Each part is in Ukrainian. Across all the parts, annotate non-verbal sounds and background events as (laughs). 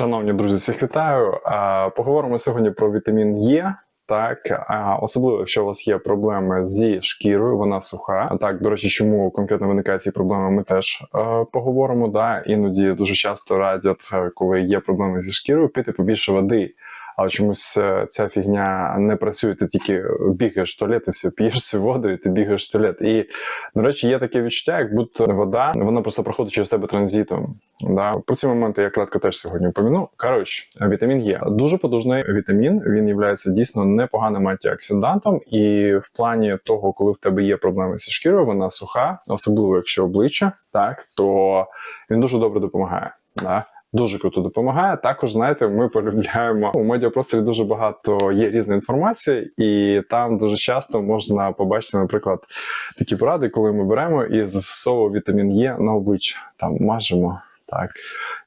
Шановні друзі, всіх вітаю. Поговоримо сьогодні про вітамін Е. Так, особливо, якщо у вас є проблеми зі шкірою, вона суха. Так, до речі, чому конкретно виникає ці проблеми, ми теж е, поговоримо. Да, іноді дуже часто радять, е, коли є проблеми зі шкірою, пити побільше води. Але чомусь е, ця фігня не працює. Ти тільки бігаєш в туалет і все, п'єш цю воду, і ти бігаєш в туалет. І, до речі, є таке відчуття, як будто вода, вона просто проходить через тебе транзитом. Да? Про ці моменти я кратко теж сьогодні упомяну. Коротше, вітамін Є дуже потужний вітамін. Він є дійсно непоганим антиоксидантом. І в плані того, коли в тебе є проблеми зі шкірою, вона суха, особливо якщо обличчя, так то він дуже добре допомагає. Да? Дуже круто допомагає. Також знаєте, ми полюбляємо у медіапросторі дуже багато є різної інформації, і там дуже часто можна побачити, наприклад, такі поради, коли ми беремо і застосовуємо вітамін Е на обличчя. Там мажемо. Так,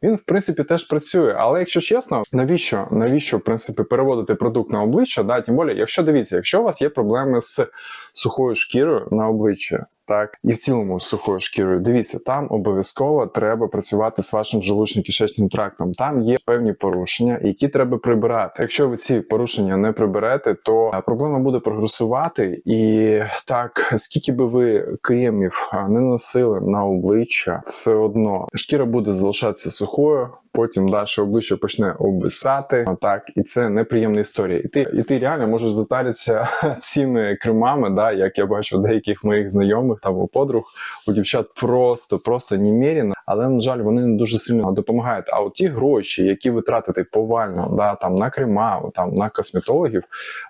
він в принципі теж працює, але якщо чесно, навіщо навіщо в принципі переводити продукт на обличчя? Да, тим більше, якщо дивіться, якщо у вас є проблеми з сухою шкірою на обличчі, так і в цілому з сухою шкірою, дивіться, там обов'язково треба працювати з вашим желудочно-кишечним трактом. Там є певні порушення, які треба прибирати. Якщо ви ці порушення не приберете, то проблема буде прогресувати. І так, скільки би ви кремів не носили на обличчя, все одно шкіра буде залишатися сухою. Потім далі обличчя почне обвисати, так і це неприємна історія. І ти і ти реально можеш затаритися (laughs) цими кремами, да, як я бачу деяких моїх знайомих там у подруг, у дівчат просто, просто немірено, але на жаль, вони не дуже сильно допомагають. А от ті гроші, які ви тратите повально, да, там на крема, там на косметологів,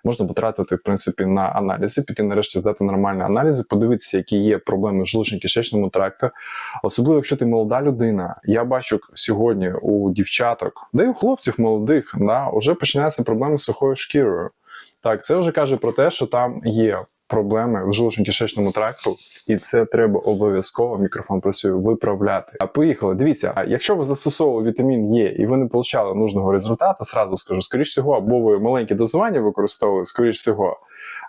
можна потратити в принципі на аналізи, піти нарешті здати нормальні аналізи, подивитися, які є проблеми в желудочно-кишечному тракті. Особливо, якщо ти молода людина. Я бачу сьогодні у дівчаток, да й у хлопців молодих, да, вже починаються проблеми з сухою шкірою. Так, це вже каже про те, що там є проблеми в желудочно-кишечному тракту, і це треба обов'язково мікрофон працює виправляти. А поїхали. Дивіться, а якщо ви застосовували вітамін Е і ви не отримали нужного результату, сразу скажу, скоріш всього, або ви маленькі дозування використовували, скоріш всього.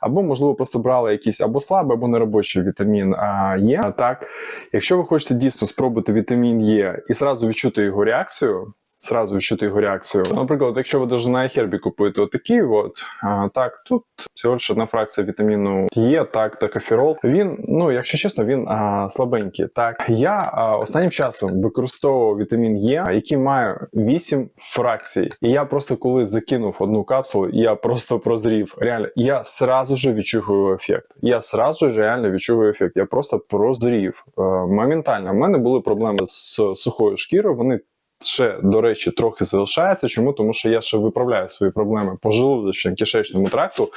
Або, можливо, просто брали якийсь або слабий, або неробочий вітамін Є. А так, якщо ви хочете дійсно спробувати вітамін Е і зразу відчути його реакцію, Сразу відчути його реакцію. Наприклад, якщо ви даже на Хербі купуєте отакий, от, а, так, тут всього лише одна фракція вітаміну Є, так, та кафірол. Він, ну, якщо чесно, він а, слабенький. Так, я а, останнім часом використовував вітамін Є, який має 8 фракцій. І я просто коли закинув одну капсулу, я просто прозрів. Реально, я сразу же відчуваю ефект. Я сразу же реально відчуваю ефект. Я просто прозрів. Е, моментально. У мене були проблеми з сухою шкірою. Вони ще, до речі, трохи залишається. Чому? Тому що я ще виправляю свої проблеми по желудочно кишечному тракту.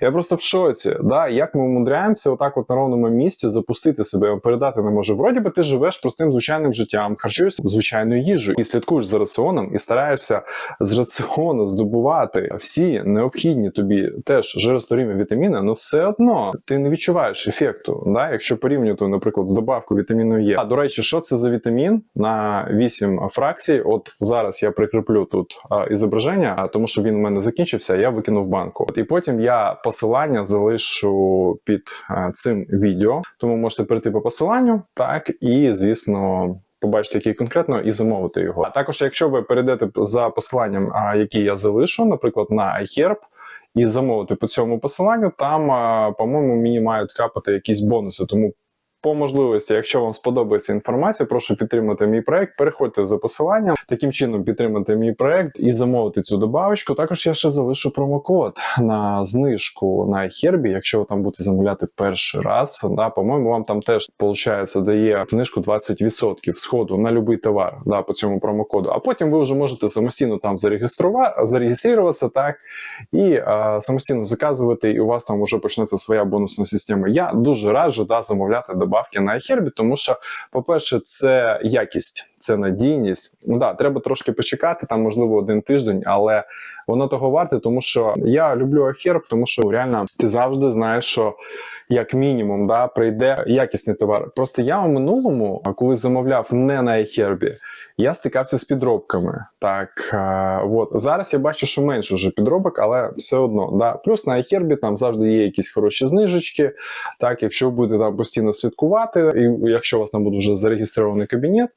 Я просто в шоці. Да? Як ми умудряємося отак от на ровному місці запустити себе, передати не може. Вроді би ти живеш простим звичайним життям, харчуєшся звичайною їжею і слідкуєш за раціоном, і стараєшся з раціону здобувати всі необхідні тобі теж жиростворімі вітаміни, але все одно ти не відчуваєш ефекту. Да? Якщо порівнювати, наприклад, з добавкою вітаміну Е. А до речі, що це за вітамін на 8 фракцій? От зараз я прикріплю тут а, ізображення, тому що він у мене закінчився, я викинув банку. І потім я посилання залишу під а, цим відео, тому можете перейти по посиланню, так і звісно. Побачити, який конкретно, і замовити його. А також, якщо ви перейдете за посиланням, який я залишу, наприклад, на iHerb, і замовити по цьому посиланню, там, по-моєму, мені мають капати якісь бонуси. Тому по можливості, якщо вам сподобається інформація, прошу підтримати мій проект. Переходьте за посиланням, таким чином підтримати мій проект і замовити цю добавочку. Також я ще залишу промокод на знижку на Хербі, якщо ви там будете замовляти перший раз. Да, по-моєму, вам там теж виходить, дає знижку 20% сходу на будь-який товар да, по цьому промокоду. А потім ви вже можете самостійно там зареєструвати, зареєструватися так і а, самостійно заказувати, і у вас там вже почнеться своя бонусна система. Я дуже раджу да, замовляти добавки на iHerb, тому що, по-перше, це якість, це надійність. Ну да, треба трошки почекати, там можливо один тиждень, але воно того варте, тому що я люблю iHerb, тому що реально ти завжди знаєш, що як мінімум да, прийде якісний товар. Просто я у минулому, коли замовляв не на iHerb, я стикався з підробками. Так, а, от зараз я бачу, що менше вже підробок, але все одно. Да. Плюс на iHerb там завжди є якісь хороші знижечки. Так, якщо будете там постійно слідкувати, і якщо у вас там буде вже зареєстрований кабінет,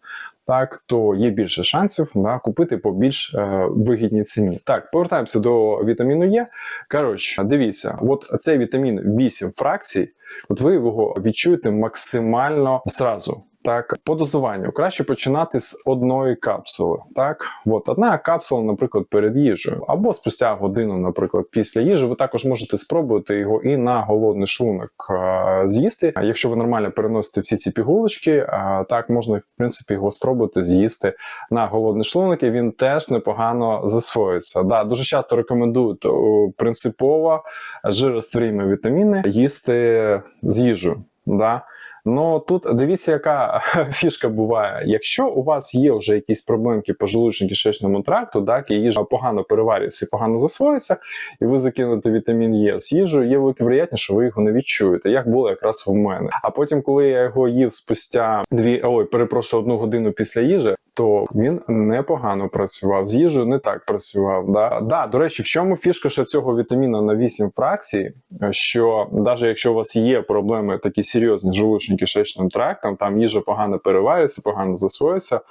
так то є більше шансів на купити по більш е, вигідній ціні. Так, повертаємося до вітаміну Е. Коротше, дивіться, от цей вітамін 8 фракцій, от ви його відчуєте максимально зразу. Так, по дозуванню краще починати з одної капсули. Так, от одна капсула, наприклад, перед їжею, або спустя годину, наприклад, після їжі. Ви також можете спробувати його і на голодний шлунок е, з'їсти. А якщо ви нормально переносите всі ці пігулочки, е, так можна в принципі його спробувати з'їсти на голодний шлунок, і він теж непогано засвоїться. Да, дуже часто рекомендують принципово жиростворімі вітаміни їсти з їжею. Да? Ну тут дивіться, яка (laughs) фішка буває. Якщо у вас є вже якісь проблемки по желудочно-кишечному тракту, так і їжа погано переварюється погано засвоїться, і ви закинете вітамін Е з їжею, є велика вероятність, що ви його не відчуєте, як було якраз в мене. А потім, коли я його їв спустя дві, ой, перепрошую, одну годину після їжі, то він непогано працював. З їжею не так працював. Да? Да, до речі, в чому фішка ще цього вітаміна на 8 фракцій? Що навіть якщо у вас є проблеми такі серйозні з желудочно-кишечним трактом, там їжа погано переварюється, погано засвоїться,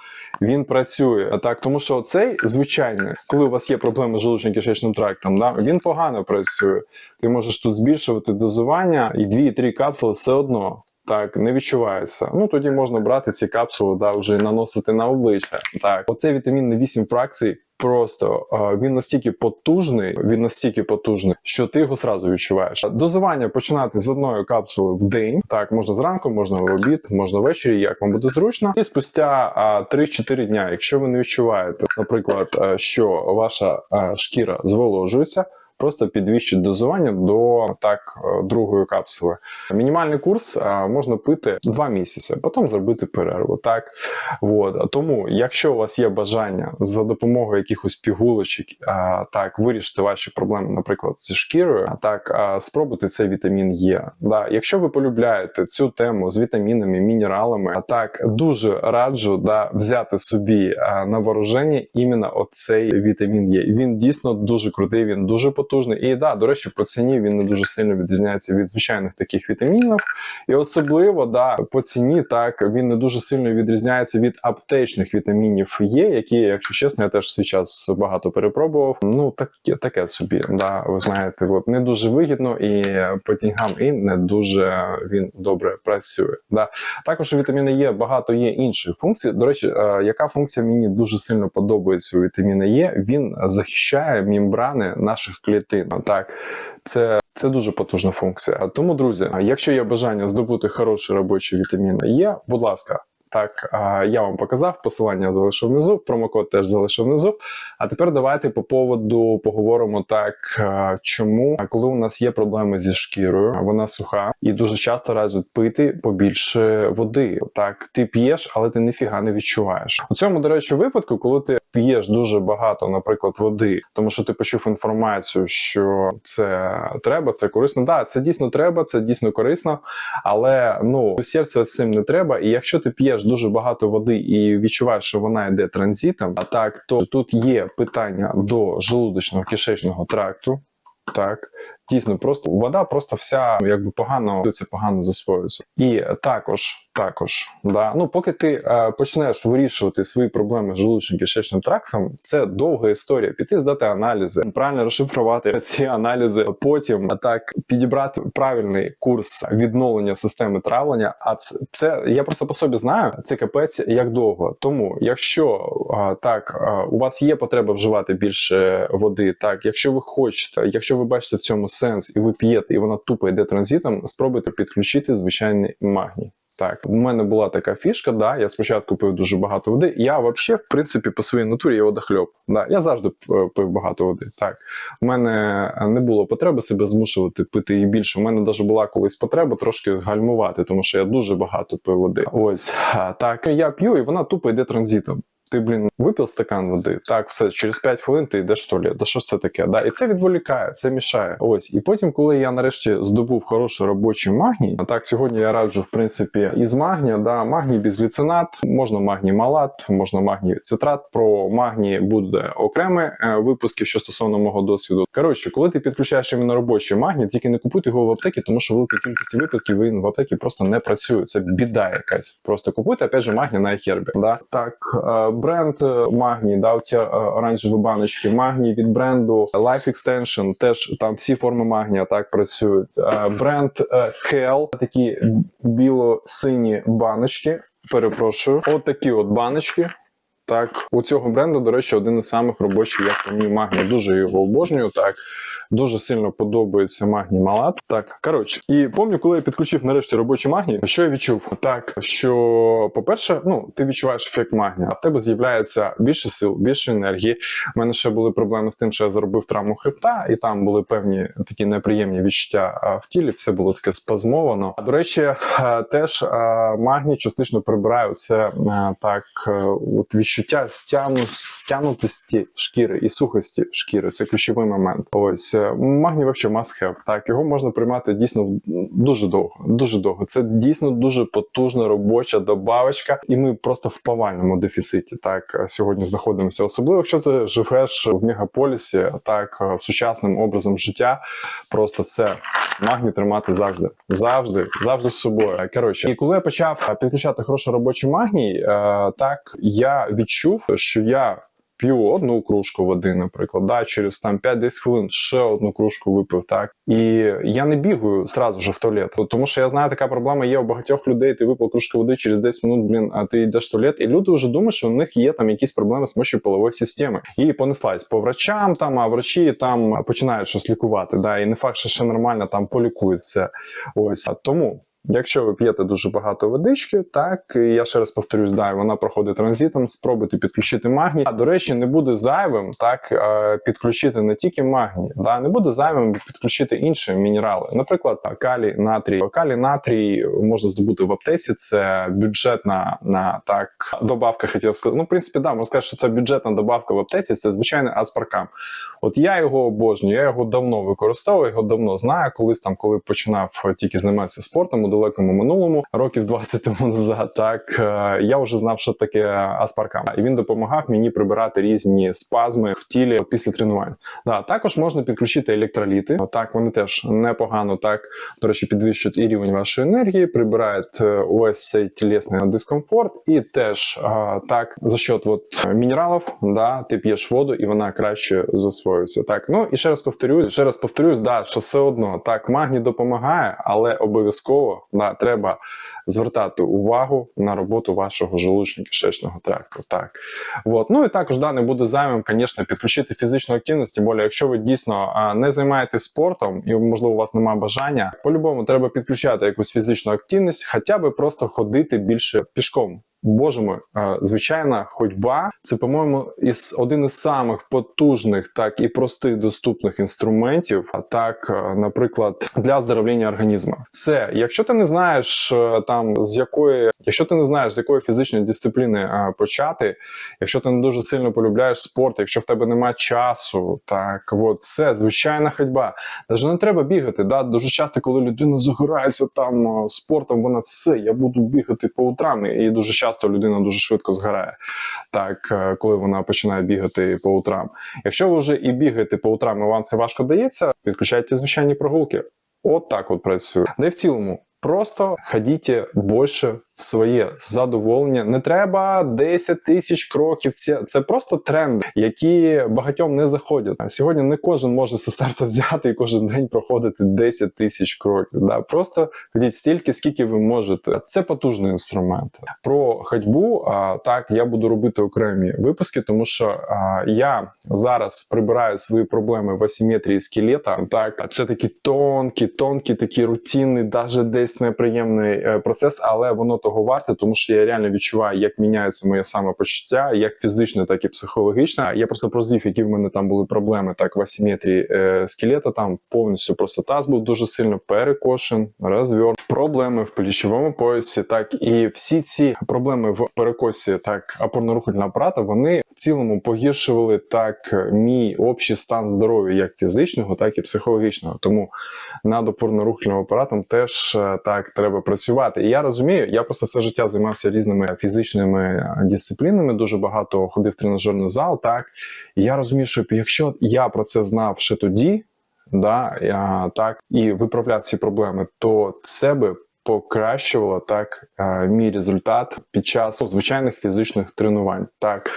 він працює. Так, тому що цей звичайний, коли у вас є проблеми з желудочно-кишечним трактом, да, він погано працює. Ти можеш тут збільшувати дозування, і 2-3 капсули все одно. Так, не відчувається. Ну тоді можна брати ці капсули, да, вже наносити на обличчя. Так, оцей вітамін на 8 фракцій. Просто він настільки потужний, він настільки потужний, що ти його зразу відчуваєш. Дозування починати з одної капсули в день. Так, можна зранку, можна в обід, можна ввечері, як вам буде зручно. І спустя е, 3-4 дня, якщо ви не відчуваєте, наприклад, що ваша шкіра зволожується. Просто підвищить дозування до так е, другої капсули. Мінімальний курс можна пити 2 місяці, потім зробити перерву. Так от тому, якщо у вас є бажання за допомогою якихось пігулочок, так вирішити ваші проблеми, наприклад, зі шкірою, так спробуйте цей вітамін Е. Да, якщо ви полюбляєте цю тему з вітамінами, мінералами, так дуже раджу да, взяти собі на вооруження іменно оцей вітамін Е. Він дійсно дуже крутий, він дуже потужний. І да, до речі, по ціні він не дуже сильно відрізняється від звичайних таких вітамінів. І особливо да, по ціні так він не дуже сильно відрізняється від аптечних вітамінів Є, які, якщо чесно, я теж в свій час багато перепробував. Ну таке, таке собі. Да, ви знаєте, от не дуже вигідно і по деньгам, і не дуже він добре працює. Да. Також у вітаміна Є багато є інших функцій. До речі, е, яка функція мені дуже сильно подобається у вітаміна Є? Він захищає мембрани наших клітин. Так, це це дуже потужна функція. Тому, друзі, якщо є бажання здобути хороші робочі вітаміни, Є, будь ласка. Так, я вам показав, посилання залишив внизу, промокод теж залишив внизу. А тепер давайте по поводу поговоримо так, чому, коли у нас є проблеми зі шкірою, вона суха, і дуже часто радять пити побільше води. Так, ти п'єш, але ти ніфіга не відчуваєш. У цьому, до речі, випадку, коли ти п'єш дуже багато, наприклад, води, тому що ти почув інформацію, що це треба, це корисно. Так, це дійсно треба, це дійсно корисно, але ну серце з цим не треба. І якщо ти п'єш дуже багато води і відчуваєш, що вона йде транзитом, а так то тут є питання до желудочного кишечного тракту. Так, дійсно, просто вода просто вся якби погано це погано засвоюється. І також, також, да, ну поки ти е, почнеш вирішувати свої проблеми з желудочно-кишечним трактом, це довга історія. Піти здати аналізи, правильно розшифрувати (laughs) ці аналізи, потім так підібрати правильний курс відновлення системи травлення. А це, це я просто по собі знаю, це капець як довго. Тому, якщо е, так е, у вас є потреба вживати більше води, так якщо ви хочете, якщо ви бачите в цьому сенс, і ви п'єте, і вона тупо йде транзитом, спробуйте підключити звичайний магній. Так, у мене була така фішка, да, я спочатку пив дуже багато води. Я взагалі, в принципі, по своїй натурі я водохльоп. Да, я завжди е, пив багато води. Так, у мене не було потреби себе змушувати пити її більше. У мене навіть була колись потреба трошки гальмувати, тому що я дуже багато пив води. Ось так я п'ю, і вона тупо йде транзитом. Ти, блін, випив стакан води, так, все, через 5 хвилин ти йдеш в туалет. Да що ж це таке? Да? І це відволікає, це мішає. Ось. І потім, коли я нарешті здобув хороший робочий магній, а так сьогодні я раджу, в принципі, із магнія, да, магній безгліцинат, можна магній малат, можна магній цитрат. Про магній буде окремі е, випуски, що стосовно мого досвіду. Коротше, коли ти підключаєш іменно робочий магній, тільки не купуйте його в аптекі, тому що велика кількість випадків він в аптекі просто не працює. Це біда якась. Просто купуйте опять же магній на Ехербі. Да? Так, е, бренд е, магній, да, оці е, оранжеві баночки, магній від бренду Life Extension, теж там всі форми магнія так працюють. Е, Бренд Kel, такі біло-сині баночки. Перепрошую, от такі от баночки. Так, у цього бренду, до речі, один із самих робочих, як мені магній. Дуже його обожнюю. Так, дуже сильно подобається магній малат. Так, коротше, і пам'ятаю, коли я підключив нарешті робочий магній, що я відчув? Так, що, по-перше, ну ти відчуваєш ефект магнія, а в тебе з'являється більше сил, більше енергії. У мене ще були проблеми з тим, що я заробив травму хребта, і там були певні такі неприємні відчуття в тілі. Все було таке спазмовано. А до речі, е, теж е, магній частично прибирає це е, так, от відчуття стяну, стянутості шкіри і сухості шкіри. Це ключовий момент. Ось магній вообще must have. Так, його можна приймати дійсно дуже довго. Дуже довго. Це дійсно дуже потужна робоча добавочка, і ми просто в повальному дефіциті. Так е, сьогодні знаходимося. Особливо, якщо ти живеш в мегаполісі, так е, сучасним образом життя, просто все магній тримати завжди, завжди, завжди з собою. Е, Коротше, і коли я почав е, підключати хороший робочий магній, е, так я відчув, що я. П'ю одну кружку води, наприклад, да, через там 5-10 хвилин ще одну кружку випив, так. І я не бігаю сразу же в туалет. Тому що я знаю, така проблема є у багатьох людей. Ти випив кружку води через 10 минут, блін, а ти йдеш в туалет, і люди вже думають, що у них є там якісь проблеми з мочеполової системи. І понеслась по врачам, там, а врачі там починають щось лікувати. Да, і не факт, що ще нормально там полікують все. Ось тому. Якщо ви п'єте дуже багато водички, так я ще раз повторюсь, да, вона проходить транзитом. Спробуйте підключити магній. А до речі, не буде зайвим так е, підключити не тільки магній, да не буде зайвим підключити інші мінерали. Наприклад, калій, натрій. Калій, натрій можна здобути в аптеці. Це бюджетна на так добавка. Хотів сказати. Ну, в принципі, да, можна сказати, що це бюджетна добавка в аптеці. Це звичайний аспаркам. От я його обожнюю, я його давно використовую, його давно знаю. Колись там, коли починав тільки займатися спортом далекому минулому, років 20 тому назад, так е, я вже знав, що таке аспаркам, і він допомагав мені прибирати різні спазми в тілі після тренувань. Да, також можна підключити електроліти. Так, вони теж непогано так до речі, підвищують і рівень вашої енергії, прибирають е, увесь цей тілесний дискомфорт, і теж е, так за счет от мінералів, да, ти п'єш воду, і вона краще засвоюється. Так, ну і ще раз повторюсь, ще раз повторюсь, да, що все одно так магній допомагає, але обов'язково да, треба звертати увагу на роботу вашого желудочно-кишечного тракту. Так, от. ну і також да, не буде зайвим, звісно, підключити фізичну активність, тим більше, якщо ви дійсно не займаєтесь спортом і можливо у вас немає бажання, по-любому треба підключати якусь фізичну активність, хоча би просто ходити більше пішком. Боже мой, звичайна ходьба це, по-моєму, із один із самих потужних, так і простих доступних інструментів. А так, наприклад, для оздоровлення організму. Все, якщо ти не знаєш е, там з якої, якщо ти не знаєш з якої фізичної дисципліни почати, якщо ти не дуже сильно полюбляєш спорт, якщо в тебе немає часу, так от все, звичайна ходьба. Навіть не треба бігати. Да? Дуже часто, коли людина загорається там спортом, вона все, я буду бігати по утрам, і дуже часто людина дуже швидко згорає. Так, е, коли вона починає бігати по утрам. Якщо ви вже і бігаєте по утрам, і вам це важко дається, підключайте звичайні прогулки. От так от працює. Да в цілому. Просто ходіть більше в своє задоволення. Не треба 10 тисяч кроків. Це, це просто тренд, які багатьом не заходять. Сьогодні не кожен може зі старту взяти і кожен день проходити 10 тисяч кроків. Да? Просто ходіть стільки, скільки ви можете. Це потужний інструмент. Про ходьбу а, так я буду робити окремі випуски, тому що а, я зараз прибираю свої проблеми в асиметрії скелета. Так, це такі тонкі, тонкі, такі рутинний, навіть десь неприємний е, процес, але воно того того варте, тому що я реально відчуваю, як міняється моє самопочуття, як фізичне, так і психологічне. Я просто прозвів, які в мене там були проблеми, так в асиметрії е, скелета. Там повністю просто таз був дуже сильно перекошен, розверт, проблеми в плечовому поясі. Так і всі ці проблеми в перекосі, так опорно-рухального апарата, вони в цілому погіршували так мій общий стан здоров'я, як фізичного, так і психологічного. Тому над опорно-рухальним апаратом теж е, так треба працювати. І я розумію, я просто все життя займався різними фізичними е, дисциплінами, дуже багато ходив в тренажерний зал. Так і я розумію, що якщо я про це знав ще тоді, да, я, так і виправляв ці проблеми, то це би. Покращувало так е, мій результат під час звичайних фізичних тренувань. Так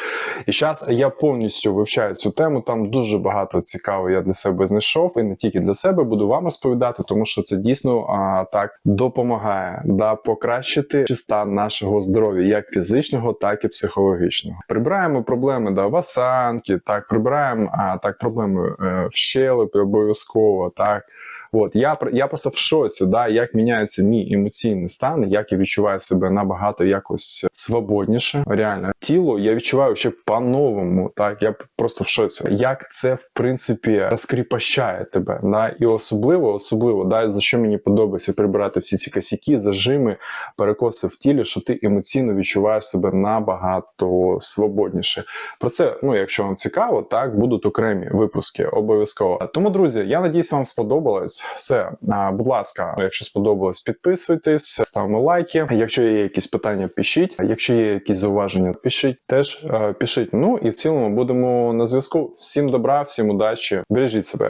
і зараз я повністю вивчаю цю тему. Там дуже багато цікавого я для себе знайшов, і не тільки для себе буду вам розповідати, тому що це дійсно а, так допомагає да покращити стан нашого здоров'я, як фізичного, так і психологічного. Прибираємо проблеми да в осанки, так прибираємо а, так проблеми е, в щелепі обов'язково. Так, от я я просто в шоці, да, як міняється мій емоційний стан, як я відчуваю себе набагато якось свободніше. Реально, тіло я відчуваю ще по-новому. Так, я просто в шоці. Як це в принципі розкріпощає тебе, да, і особливо, особливо, да, за що мені подобається прибирати всі ці косяки, зажими, перекоси в тілі, що ти емоційно відчуваєш себе набагато свободніше. Про це, ну, якщо вам цікаво, так будуть окремі випуски обов'язково. Тому, друзі, я надіюсь, вам сподобалось. Все, а, будь ласка, якщо сподобалось, підписуйтесь, ставимо лайки. Якщо є якісь питання, пишіть. Якщо є якісь зауваження, пишіть. Теж е, пишіть. Ну і в цілому будемо на зв'язку. Всім добра, всім удачі, бережіть себе.